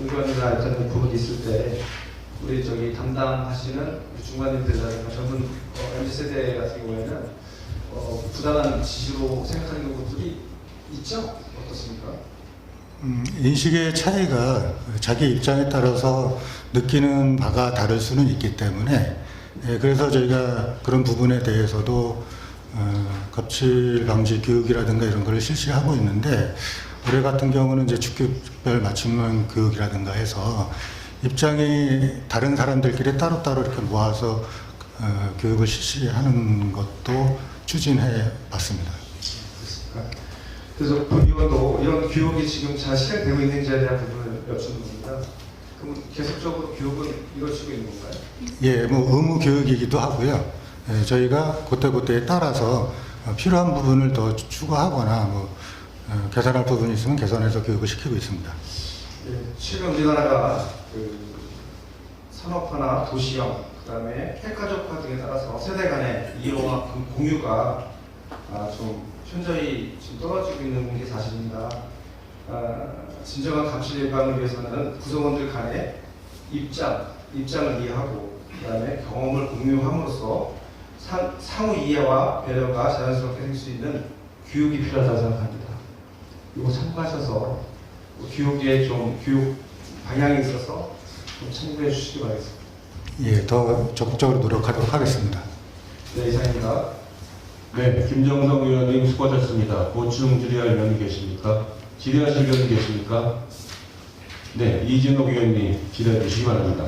의견이나 어떤 부분이 있을 때 우리 저기 담당하시는 중간님들이라든가 젊은 어, MZ 세대 같은 경우에는 어, 부당한 지시로 생각하는 것들이 있죠? 어떻습니까? 음, 인식의 차이가 자기 입장에 따라서 느끼는 바가 다를 수는 있기 때문에 예, 그래서 저희가 그런 부분에 대해서도 어, 갑질 방지 교육이라든가 이런 거를 실시하고 있는데 올해 같은 경우는 이제 축교별 맞춤형 교육이라든가 해서 입장이 다른 사람들끼리 따로따로 이렇게 모아서 어, 교육을 실시하는 것도 추진해 봤습니다. 그래서 본의원도 이런 교육이 지금 잘 실행되고 있는지에 대한 부분을 여쭙는 겁니다. 그럼 계속적으로 교육은 이루어지고 있는 건가요? 예, 뭐 의무 교육이기도 하고요. 예, 저희가 그때그때에 따라서 어, 필요한 부분을 더 추가하거나 뭐 어, 개선할 부분이 있으면 개선해서 교육을 시키고 있습니다. 예, 최근 우리나라가 그 산업화나 도시형, 그다음에 핵가족화 등에 따라서 세대 간의 이해와 그 공유가 아, 좀 현저히 지금 떨어지고 있는 게 사실입니다. 아, 진정한 감시 예방을 위해서는 구성원들 간의 입장, 입장을 이해하고 그다음에 경험을 공유함으로써 상, 상호 이해와 배려가 자연스럽게 될 수 있는 교육이 필요하다고 생각합니다. 이거 참고하셔서 교육에 좀 교육 방향에 있어서 좀 참고해 주시기 바라겠습니다. 예, 더 적극적으로 노력하도록 하겠습니다. 네, 이상입니다. 네, 김정성 의원님 수고하셨습니다. 보충 질의할 의원이 계십니까? 질의하실 의원이 계십니까? 네, 이진욱 의원님 질의해 주시기 바랍니다.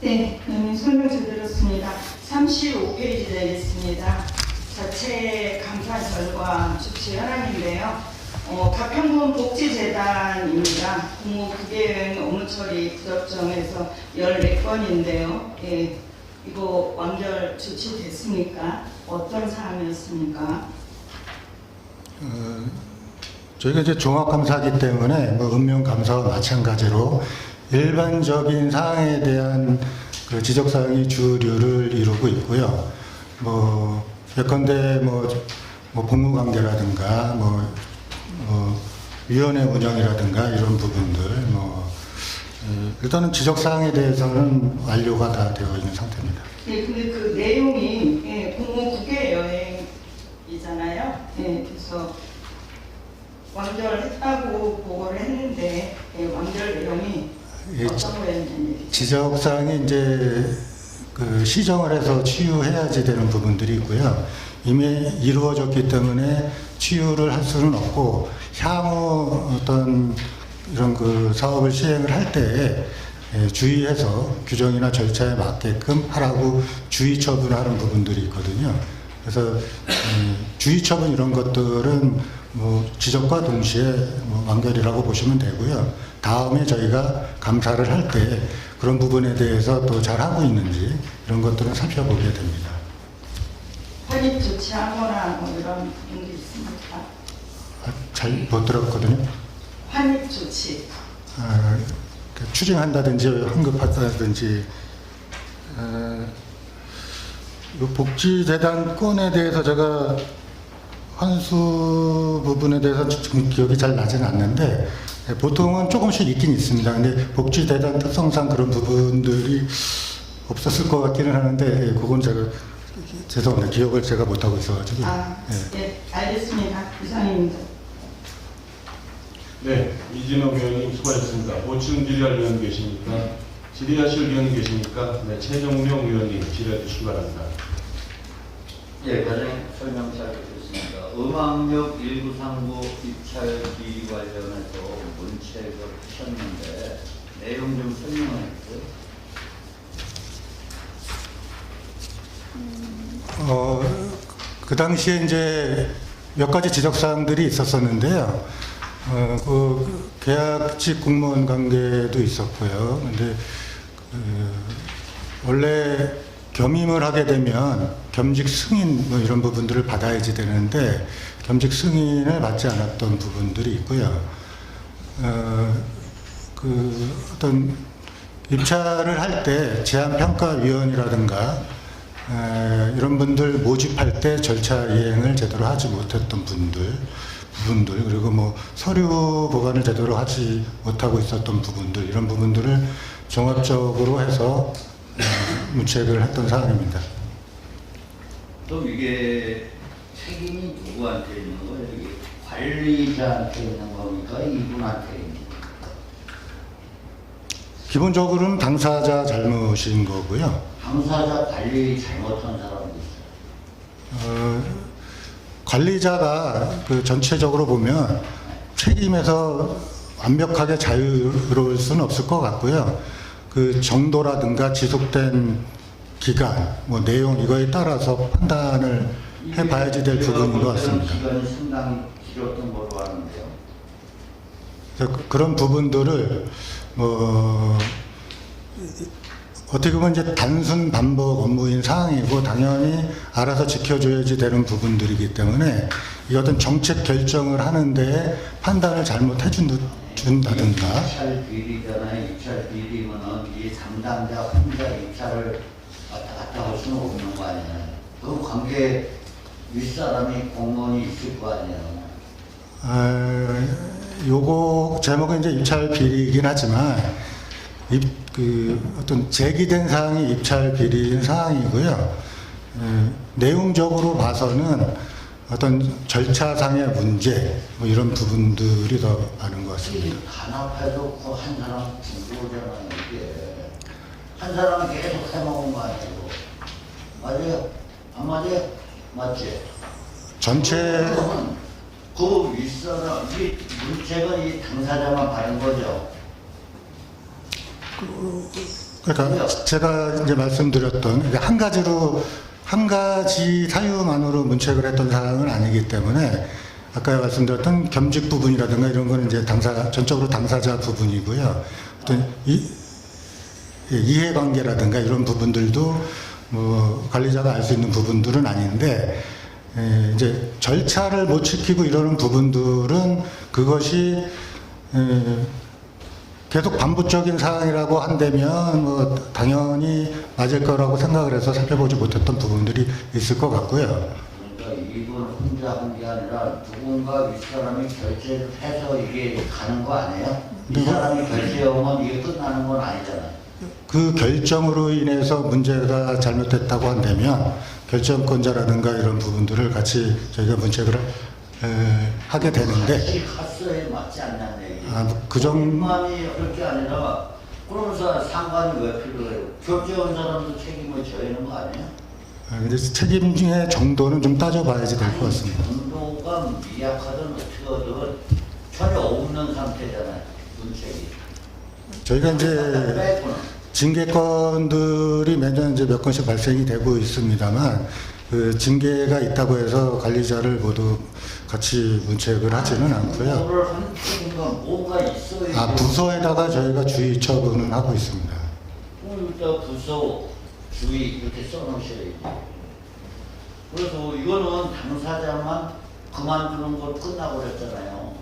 네, 음, 설명 잘 들었습니다. 35페이지 되겠습니다. 자체 감사 결과 주치 현황인데요. 어, 가평군 복지재단입니다. 공무 부계행 업무 처리 부적정에서 14건인데요. 예, 이거 완결 조치됐습니까? 어떤 사항이었습니까? 어, 저희가 이제 종합감사하기 때문에 뭐 은명감사와 마찬가지로 일반적인 사항에 대한 그 지적사항이 주류를 이루고 있고요. 뭐 예컨대 뭐, 뭐 복무관계라든가 뭐 어, 위원회 운영이라든가 이런 부분들 뭐 어, 일단은 지적 사항에 대해서는 완료가 다 되어 있는 상태입니다. 예, 근데 그 내용이 예, 공무 국외 여행이잖아요. 예, 그래서 완결했다고 보고를 했는데 예, 완결 내용이 예, 어떤 거였는지 지적 사항이 이제 그 시정을 해서 치유해야지 되는 부분들이 있고요. 이미 이루어졌기 때문에 치유를 할 수는 없고 향후 어떤 이런 그 사업을 시행을 할 때에 예, 주의해서 규정이나 절차에 맞게끔 하라고 주의 처분하는 부분들이 있거든요. 그래서 음, 주의 처분 이런 것들은 뭐 지적과 동시에 뭐 완결이라고 보시면 되고요. 다음에 저희가 감사를 할 때 그런 부분에 대해서 또 잘하고 있는지 이런 것들은 살펴보게 됩니다. 편입 조치하거나 뭐 이런 부분도 있습니까? 아, 잘못 들었거든요. 환입 조치 아, 그 추징한다든지 환급한다든지 어, 이 복지재단 건에 대해서 제가 환수 부분에 대해서 지금 기억이 잘 나지는 않는데 예, 보통은 조금씩 있긴 있습니다. 근데 복지재단 특성상 그런 부분들이 없었을 것 같기는 하는데 예, 그건 제가 죄송합니다. 기억을 제가 못하고 있어가지고 아, 예. 예, 알겠습니다. 이상입니다. 네, 이진욱 의원님 수고하셨습니다. 보충 질의할 의원 계십니까? 질의하실 의원 계십니까? 네, 최정명 의원님 질의해 주시기 바랍니다. 예, 과장 설명 잘 듣겠습니다. 음악역 1939 입찰 비리 관련해서 문책을 하셨는데 내용 좀 설명해 주세요. 어, 그 당시에 이제 몇 가지 지적사항들이 있었었는데요. 어, 그 계약직 공무원 관계도 있었고요. 근데 그 원래 겸임을 하게 되면 겸직 승인 뭐 이런 부분들을 받아야지 되는데 겸직 승인을 받지 않았던 부분들이 있고요. 어, 그 어떤 입찰을 할 때 제한평가위원이라든가 에, 이런 분들 모집할 때 절차 이행을 제대로 하지 못했던 분들 부분들 그리고 뭐 서류 보관을 제대로 하지 못하고 있었던 부분들 이런 부분들을 종합적으로 해서 어, 문책을 했던 사항입니다. 그럼 이게 책임이 누구한테 있는 거예요? 이게 관리자한테 있는 겁니까? 이분한테 있는 겁니까? 기본적으로는 당사자 잘못인 거고요. 당사자 관리 잘못한 사람도 있어요. 어, 관리자가 그 전체적으로 보면 책임에서 완벽하게 자유로울 수는 없을 것 같고요. 그 정도라든가 지속된 기간, 뭐 내용 이거에 따라서 판단을 해봐야지 될 부분인 것 같습니다. 시간이 상당히 길었던 걸로 아는데요. 그래서 그- 그런 부분들을 뭐 어떻게 보면 이제 단순 반복 업무인 사항이고 당연히 알아서 지켜줘야지 되는 부분들이기 때문에 이 어떤 정책 결정을 하는데 판단을 잘못해 준- 준다든가 입찰 비리잖아요. 입찰 비리면은 이 담당자 혼자 입찰을 왔다 갔다 할 수는 없는 거 아니에요. 그 관계 윗사람이 공무원이 있을 거 아니에요. 아, 요거 제목은 이제 입찰 비리이긴 하지만 입, 그 어떤 제기된 사항이 입찰 비리인 사항이고요. 에, 내용적으로 봐서는 어떤 절차상의 문제 뭐 이런 부분들이 더 많은 것 같습니다. 이 단합해도 그한 사람 중도잖아요. 이게 한 사람 계속 해먹은 거 아니에요. 맞아요? 안 맞아요? 맞지? 전체 그 윗사람 이 문책은 이 당사자만 받은 거죠. 그러니까 제가 이제 말씀드렸던 한 가지로 한 가지 사유만으로 문책을 했던 사항은 아니기 때문에 아까 말씀드렸던 겸직 부분이라든가 이런 거는 이제 당사 전적으로 당사자 부분이고요. 어떤 이, 예, 이해관계라든가 이런 부분들도 뭐 관리자가 알 수 있는 부분들은 아닌데 에, 이제 절차를 못 지키고 이러는 부분들은 그것이 에, 계속 반복적인 사항이라고 한다면 뭐 당연히 맞을 거라고 생각을 해서 살펴보지 못했던 부분들이 있을 것 같고요. 그러니까 이분 혼자 한 게 아니라 누군가 윗사람이 결제를 해서 이게 가는 거 아니에요? 이 사람이 결제하면 이게 끝나는 건 아니잖아요. 그 결정으로 인해서 문제가 잘못됐다고 한다면 결정권자라든가 이런 부분들을 같이 저희가 문책을 에, 하게 되는데 사실 카스에 맞지 얘기. 아, 그 정- 만이 그럴 게 아니라 그러면서 상관이 왜 필요해요? 결제한 사람도 책임을 져야 하는 거 아니에요? 아, 근데 책임의 정도는 좀 따져봐야지 될 것 같습니다. 정도가 미약하든 어떻게 하든 전혀 없는 상태잖아요. 문책이. 저희가 이제. 징계건들이 매년 이제 몇 건씩 발생이 되고 있습니다만 그 징계가 있다고 해서 관리자를 모두 같이 문책을 하지는 않고요. 아 부서에다가 저희가 주의 처분을 하고 있습니다. 일단 부서 주의 이렇게 써놓으셔야지. 그래서 이거는 당사자만 그만두는 것 끝나고 그랬잖아요.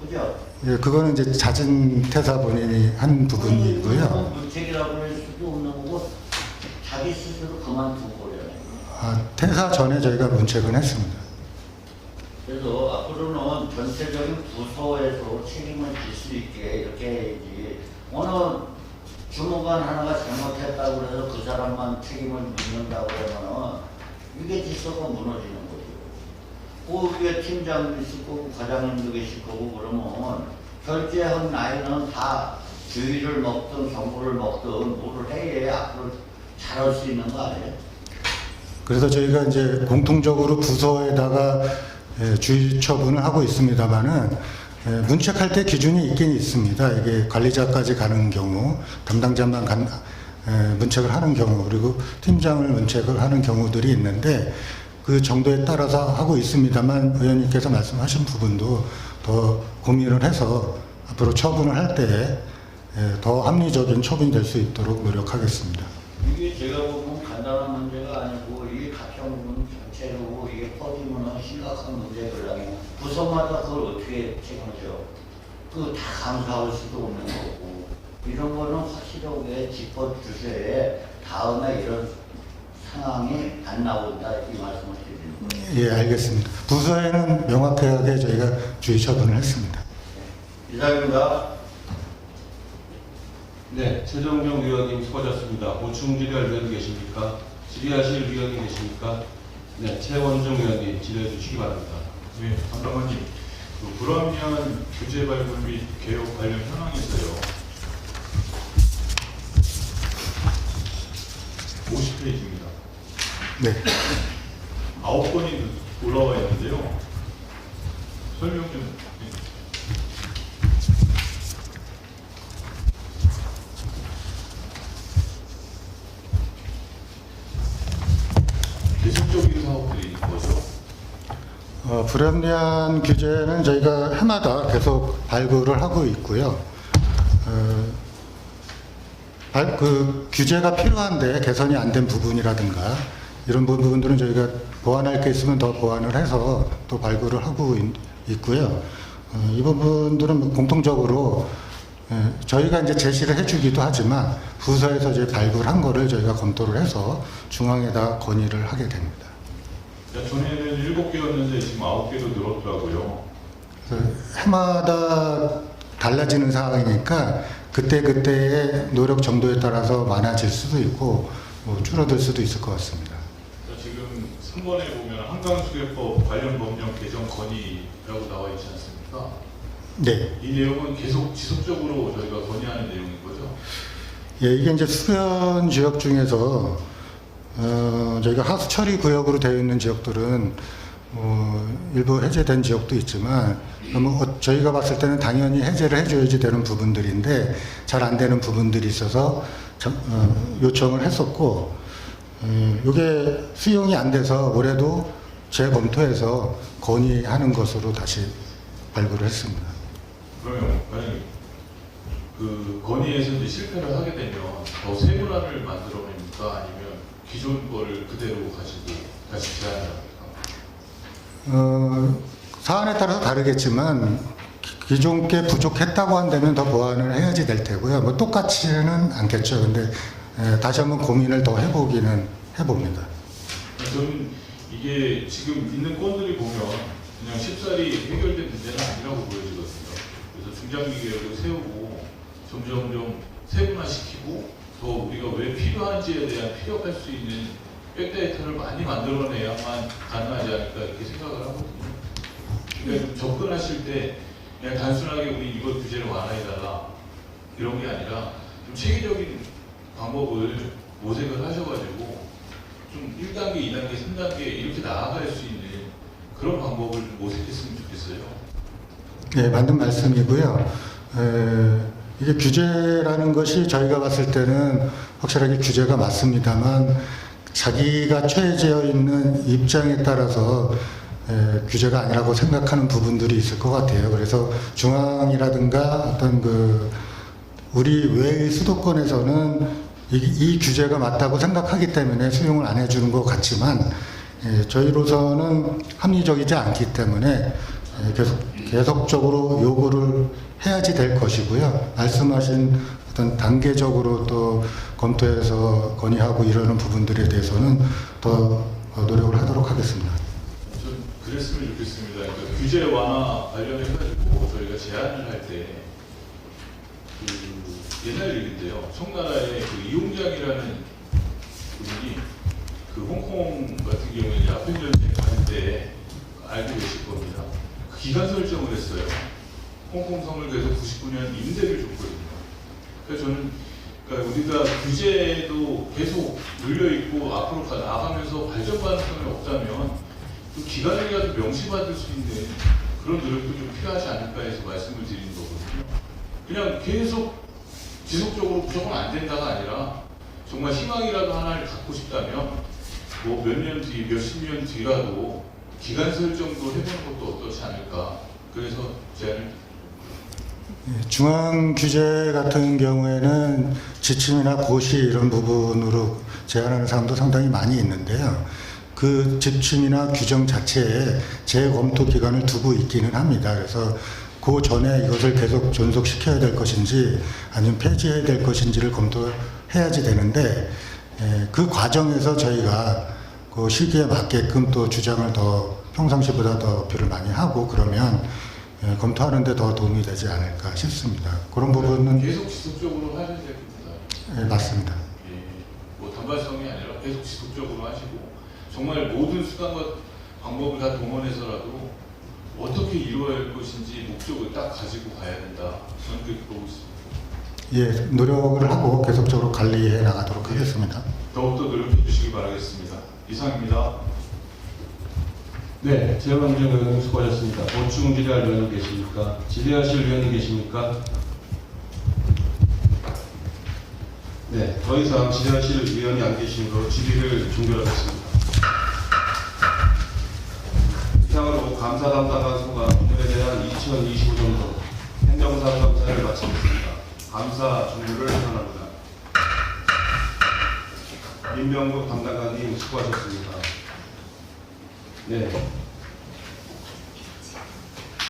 그죠? 예, 그거는 이제 잦은 퇴사 본인이 한 부분이고요. 문책이라고 할 수도 없는 거고 자기 스스로 그만둔 거잖아요. 아, 퇴사 전에 저희가 문책은 했습니다. 전체적인 부서에서 책임을 질 수 있게 이렇게 해야지. 어느 주무관 하나가 잘못했다고 해서 그 사람만 책임을 묻는다고 그러면은 이게 질서가 무너지는 거죠. 그 위에 팀장도 있을 거고 과장님도 계실 거고 그러면 결제한 나이는 다 주의를 먹든 정보를 먹든 뭐를 해야 앞으로 잘할 수 있는 거 아니에요? 그래서 저희가 이제 공통적으로 부서에다가 예, 주의 처분을 하고 있습니다만은 예, 문책할 때 기준이 있긴 있습니다. 이게 관리자까지 가는 경우, 담당자만 간, 예, 문책을 하는 경우, 그리고 팀장을 문책을 하는 경우들이 있는데 그 정도에 따라서 하고 있습니다만 의원님께서 말씀하신 부분도 더 고민을 해서 앞으로 처분을 할 때 더 합리적인 처분이 될 수 있도록 노력하겠습니다. 이게 제가 보면 간단한 문제가 아니고 이게 가평군 전체로 퍼지면 심각한 문제거든요. 부서마다 그걸 어떻게 책임져? 그다 감사할 수도 없는 거고 이런 거는 확실하게 짚어주셔야 다음에 이런 상황이 안 나온다 이 말씀을 드리는 거예요. 예, 알겠습니다. 부서에는 명확하게 저희가 주의 처분을 했습니다. 이상입니다. 네, 최정정 위원님 수고하셨습니다. 보충 질의할 위원 계십니까? 질의하실 위원이 계십니까? 네, 최원중 위원님 질의해 주시기 바랍니다. 네, 담당관님. 그 불합리한 규제 발굴 및 개혁 관련 현황에서요. 50페이지입니다. 네. 아홉 건이 올라와 있는데요. 설명 좀. 네. 계속적인 사업들이 거죠. 어, 불합리한 규제는 저희가 해마다 계속 발굴을 하고 있고요. 어, 발- 그 규제가 필요한데 개선이 안 된 부분이라든가 이런 부분들은 저희가 보완할 게 있으면 더 보완을 해서 또 발굴을 하고 있, 고요 이 부분들은 공통적으로 예, 저희가 이제 제시를 해주기도 하지만 부서에서 이제 발굴한 거를 저희가 검토를 해서 중앙에다 건의를 하게 됩니다. 그러니까 전에는 일곱 개였는데 지금 아홉 개로 늘었더라고요. 그 해마다 달라지는 상황이니까 그때 그때의 노력 정도에 따라서 많아질 수도 있고 뭐 줄어들 수도 있을 것 같습니다. 지금 3번에 보면 한강수계법 관련 법령 개정 건의라고 나와 있지 않습니까? 네, 이 내용은 계속 지속적으로 저희가 건의하는 내용인 거죠. 예, 이게 이제 수변 지역 중에서 어, 저희가 하수 처리 구역으로 되어 있는 지역들은 뭐 일부 해제된 지역도 있지만 너무 어, 저희가 봤을 때는 당연히 해제를 해줘야지 되는 부분들인데 잘 안 되는 부분들이 있어서 정- 어, 요청을 했었고 이게 수용이 안 돼서 올해도 재검토해서 건의하는 것으로 다시 발굴을 했습니다. 그러면 만약에 그 건의에서 실패를 하게 되면 더 세분화를 만들어냅니까? 아니면 기존 거를 그대로 가지고 다시 제안을 합니까? 어, 사안에 따라서 다르겠지만 기- 기존 게 부족했다고 한다면 더 보완을 해야지 될 테고요. 뭐 똑같지는 않겠죠. 근데 에, 다시 한번 고민을 더 해보기는 해봅니다. 저는 이게 지금 있는 건들이 보면 그냥 쉽사리 해결된 문제는 아니라고 보여지거든요. 그래서 중장기 계획을 세우고 점점점 세분화시키고 더 우리가 왜 필요한지에 대한 피력할 수 있는 백데이터를 많이 만들어내야만 가능하지 않을까 이렇게 생각을 하거든요. 그러니까 좀 접근하실 때 그냥 단순하게 우리 이것 규제를 완화해달라 이런 게 아니라 좀 체계적인 방법을 모색을 하셔가지고 좀 1단계, 2단계, 3단계 이렇게 나아갈 수 있는 그런 방법을 좀 모색했으면 좋겠어요. 네, 맞는 말씀이고요. 에, 이게 규제라는 것이 저희가 봤을 때는 확실하게 규제가 맞습니다만 자기가 처해져 있는 입장에 따라서 에, 규제가 아니라고 생각하는 부분들이 있을 것 같아요. 그래서 중앙이라든가 어떤 그 우리 외의 수도권에서는 이, 이 규제가 맞다고 생각하기 때문에 수용을 안 해주는 것 같지만 예, 저희로서는 합리적이지 않기 때문에 예, 계속 계속적으로 요구를 해야지 될 것이고요. 말씀하신 어떤 단계적으로 또 검토해서 건의하고 이러는 부분들에 대해서는 더 어, 노력을 하도록 하겠습니다. 좀 그랬으면 좋겠습니다. 그러니까 규제 완화 관련해가지고 저희가 제안을 할 때 그 옛날 얘기인데요. 청나라의 그 이용장이라는 분이 그 홍콩 같은 경우에 아편 전쟁 갈때 알고 계실 겁니다. 그 기간 설정을 했어요. 홍콩성을 그래서 99년 임대를 줬거든요. 그래서 저는 그러니까 우리가 규제도 계속 눌려 있고 앞으로 가- 나가면서 발전 가능성이 없다면 그 기간이라도 명시받을 수 있는 그런 노력도 좀 필요하지 않을까 해서 말씀을 드리는 거거든요. 그냥 계속 지속적으로 무조건 안 된다가 아니라 정말 희망이라도 하나를 갖고 싶다면 뭐 몇 년 뒤, 몇십 년 뒤라도 기간 설정도 해보는 것도 어떻지 않을까. 그래서 제안을 예, 중앙 규제 같은 경우에는 지침이나 고시 이런 부분으로 제한하는 사람도 상당히 많이 있는데요. 그 지침이나 규정 자체에 재검토 기간을 두고 있기는 합니다. 그래서 그 전에 이것을 계속 존속시켜야 될 것인지 아니면 폐지해야 될 것인지를 검토해야지 되는데 예, 그 과정에서 저희가 그 시기에 맞게끔 또 주장을 더 평상시보다 더 어필을 많이 하고 그러면 예, 검토하는데 더 도움이 되지 않을까 싶습니다. 그런 부분은 계속 지속적으로 하셔야 됩니다. 예, 맞습니다. 예, 뭐 단발성이 아니라 계속 지속적으로 하시고 정말 모든 수단과 방법을 다 동원해서라도 어떻게 이루어야 할 것인지 목적을 딱 가지고 가야 된다. 저는 그렇게 보고 있습니다. 예, 노력을 하고 계속적으로 관리해 나가도록 하겠습니다. 더욱더 노력해 주시기 바라겠습니다. 이상입니다. 네, 재원정 의원님 수고하셨습니다. 보충 질의할 의원이 계십니까? 질의하실 의원이 계십니까? 네, 더 이상 질의하실 의원이 안 계시므로 질의를 종결하겠습니다. 이상으로 감사 담당한 소관 오늘에 대한 2025년도 행정사 감사를 마치겠습니다. 감사 종료를 선언합니다. 민병국 담당관님 수고하셨습니다. 네,